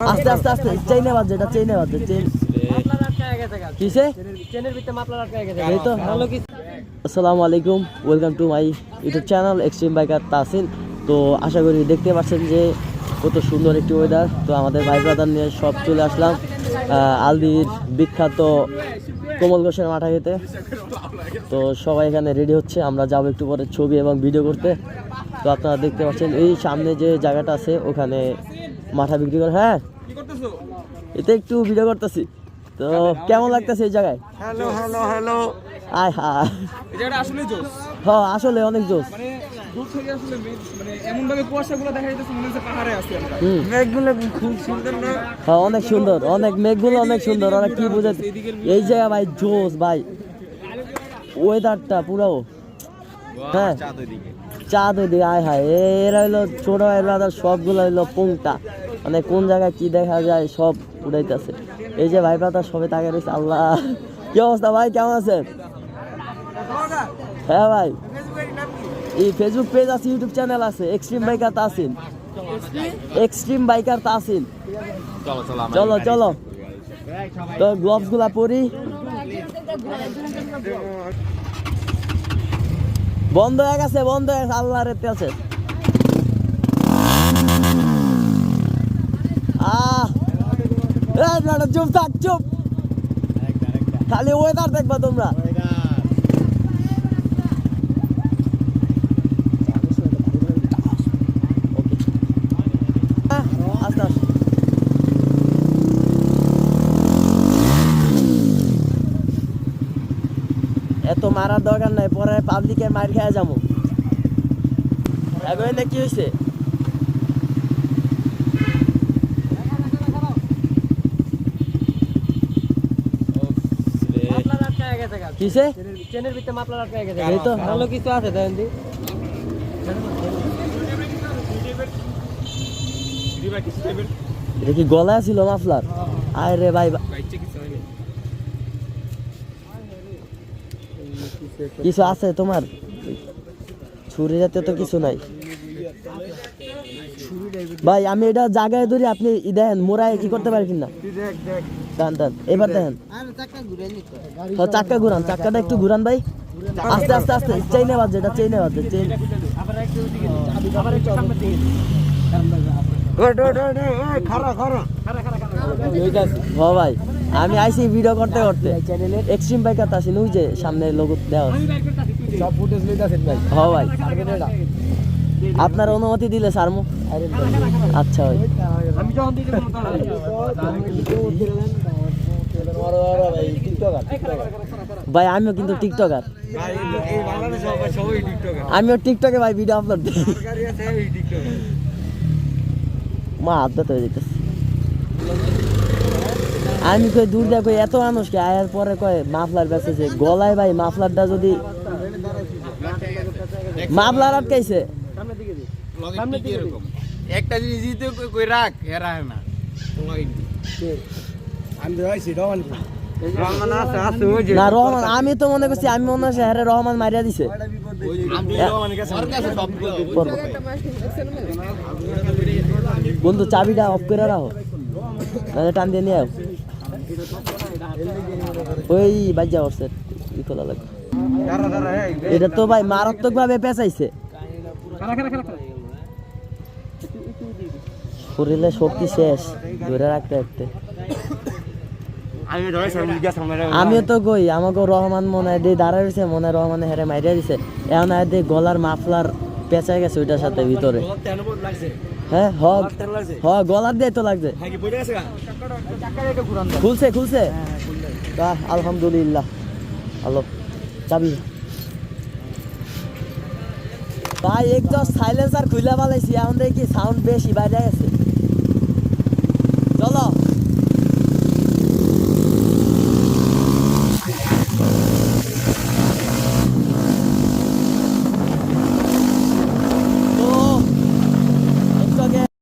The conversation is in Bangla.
আস্তে আস্তে আস্তে চেইনে বাজছে এটা চেইনে বাজছে চেইন কিসে? আসসালামু আলাইকুম welcome to my YouTube channel extreme biker Tasin তো আশা করি দেখতে পাচ্ছেন যে কত সুন্দর একটি ওয়েদার তো আমাদের ভাই ব্রাদার নিয়ে সব চলে আসলাম আলদির বিখ্যাত কোমল ঘোষের মাঠা খেতে। তো সবাই এখানে রেডি হচ্ছে, আমরা যাব একটু পরে ছবি এবং ভিডিও করতে। তো আপনারা দেখতে পাচ্ছেন এই সামনে যে জায়গাটা আছে ওখানে মাথা বিক্রি করে হ্যাঁ? এতে একটু ভিডিও করতেছি। তো কেমন লাগতেছে এই জায়গায়? Hello hello hello. আয় হা। এই জায়গাটা আসলে জোস। হ্যাঁ আসলে অনেক জোস। মানে দূর থেকে আসলে মানে এমন ভাবে কুয়াশাগুলো দেখা যাইতেছে মনে হচ্ছে পাহাড়ে আছি আমরা। হুম। মেঘগুলো খুব সুন্দর না? হ্যাঁ অনেক সুন্দর অনেক মেঘগুলো অনেক সুন্দর। ওরা কি বুঝে এই জায়গা ভাই জোস ভাই। ওয়েদারটা পুরো হ্যাঁ। চাঁদ ওইদিকে আয় হায় এরা হইল ছোট ভাই ব্রাদার সবগুলো হইল পুংটা। মানে কোন জায়গায় কি দেখা যায় সব উড়াইতেছে। এই যে ভাই ব্রাদার সবে তাকে রয়েছে আল্লাহ। কি অবস্থা ভাই কেমন আছেন? হ্যাঁ ভাই। এই ফেসবুক পেজ আছে ইউটিউব চ্যানেল আছে extreme biker Tasin extreme biker Tasin চলো চলো তো গ্লোভসগুলা পরি। বন্ধ হয়ে গেছে বন্ধ হয়ে গেছে আল্লাহ রে তেলছে আহ! এই বেটা, চুপ থাক চুপ। খালি ওয়েদার দেখবা তোমরা হ্যাঁ, আস্তে আস্তে এত মারার দরকার নাই পরে পাবলিকে মার খেয়ে যাব। এখন কি হয়েছে কিসে? এই তো। ভালো কিছু আছে দেখেন দি। এটা কি গলায় ছিল মাফলার? আয় রে ভাই কিছু আছে তোমার? ছুরি জাতীয় তো কিছু নাই। ভাই, আমি এটা জায়গায় ধরি, আপনি দেখেন, মোড়ায় কি করতে পারি কিনা? দেন দেন এবার দেখেন। চাক্কা ঘুরান, চাক্কাটা একটু ঘুরান ভাই। আস্তে আস্তে আস্তে, চেইনে বাজছে এটা চেইনে বাজছে চেইন। ভাই। আমি আইসি ভিডিও করতে করতে। এক্সট্রিম বাইকার আসি ওই যে সামনে লোগো দেওয়া। সব ফুটেজ লইতাছেন ভাই। ভাই। আপনার অনুমতি দিলে সারমু আচ্ছা ভাই। আমি যখন দিকে ভাই আমিও কিন্তু টিকটকার আমিও টিকটকে ভাই ভিডিও আপলোড দিই। মা হাত ব্যথা হয়ে যেতেছে আমি কই দূর কই এত মানুষকে আয়ার পরে কয় মাফলার বেঁচেছে গলায় ভাই মাফলারটা যদি মাফলার আটকাইছে। একটা জিনিস দিতে কই রাখ হেরা না। আমি তো মনে করছি আমি মনে হচ্ছে হ্যাঁ রহমান মারিয়া দিছে। আমি রহমানের কাছে সব করব। বন্ধু চাবিটা অফ করে রাখো। টান দিয়ে নিয়ে। ওই বাজ্যা করছে, ই খোলা এই এটা তো ভাই মারাত্মক ভাবে পেঁচাইছে। শরীরে শক্তি শেষ, ধরে রাখতে রাখতে। আমিও তো কই আমাকে রহমান মনে হয়, দিয়ে দাঁড়া রয়েছে, মনে রহমানে হেরে মাইরিয়া দিছে। এখন দিয়ে গলার মাফলার পেঁচাই গেছে ওইটার সাথে ভিতরে। হ্যাঁ হ হ গলার দিয়ে তো লাগছে। খুলছে খুলছে। আলহামদুলিল্লাহ। হ্যালো চাবি। ভাই একদম সাইলেন্সার খুলে পালাইছি এখন দেখি সাউন্ড বেশি বাইরে আছে চলো।